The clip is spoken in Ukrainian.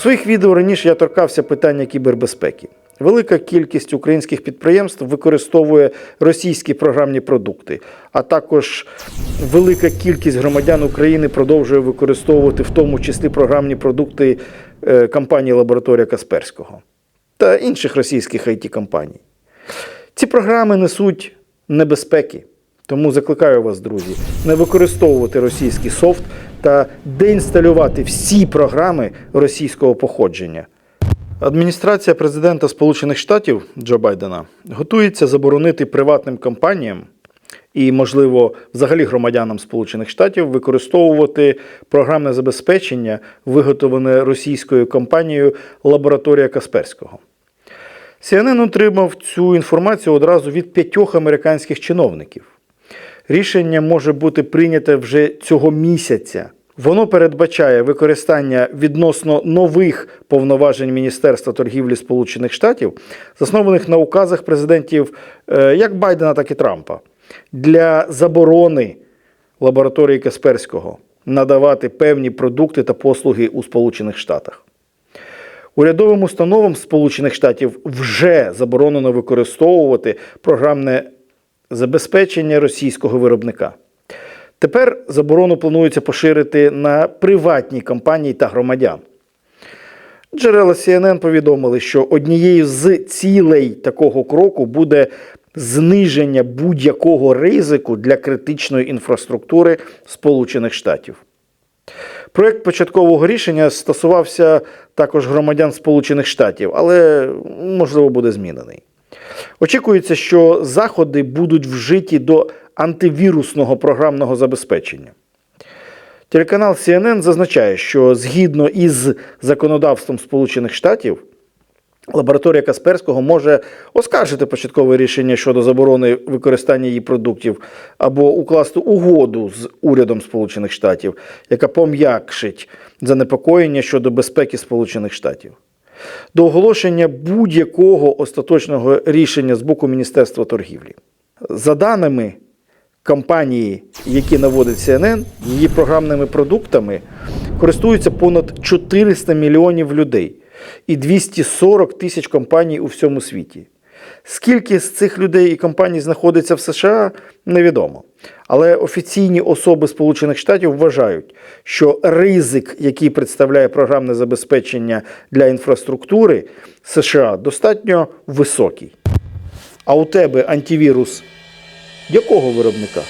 У своїх відео раніше я торкався питання кібербезпеки. Велика кількість українських підприємств використовує російські програмні продукти, а також велика кількість громадян України продовжує використовувати в тому числі програмні продукти е, компанії Лабораторія Касперського та інших російських it компаній Ці програми несуть небезпеки. Тому закликаю вас, друзі, не використовувати російський софт та деінсталювати всі програми російського походження. Адміністрація президента Сполучених Штатів Джо Байдена готується заборонити приватним компаніям і, можливо, взагалі громадянам Сполучених Штатів використовувати програмне забезпечення, виготовлене російською компанією Лабораторія Касперського. CNN отримав цю інформацію одразу від п'ятьох американських чиновників. Рішення може бути прийняте вже цього місяця. Воно передбачає використання відносно нових повноважень Міністерства торгівлі Сполучених Штатів, заснованих на указах президентів е, як Байдена, так і Трампа, для заборони лабораторії Касперського надавати певні продукти та послуги у Сполучених Штатах. Урядовим установам Сполучених Штатів вже заборонено використовувати програмне забезпечення російського виробника. Тепер заборону планується поширити на приватні компанії та громадян. Джерела CNN повідомили, що однією з цілей такого кроку буде зниження будь-якого ризику для критичної інфраструктури Сполучених Штатів. Проект початкового рішення стосувався також громадян Сполучених Штатів, але можливо буде змінений. Очікується, що заходи будуть вжиті до антивірусного програмного забезпечення. Телеканал CNN зазначає, що згідно із законодавством Сполучених Штатів, лабораторія Касперського може оскаржити початкове рішення щодо заборони використання її продуктів або укласти угоду з урядом Сполучених Штатів, яка пом'якшить занепокоєння щодо безпеки Сполучених Штатів. До оголошення будь-якого остаточного рішення з боку Міністерства торгівлі. За даними компанії, які наводить CNN, її програмними продуктами користуються понад 400 мільйонів людей і 240 тисяч компаній у всьому світі. Скільки з цих людей і компаній знаходиться в США, невідомо. Але офіційні особи Сполучених Штатів вважають, що ризик, який представляє програмне забезпечення для інфраструктури США, достатньо високий. А у тебе антивірус якого виробника?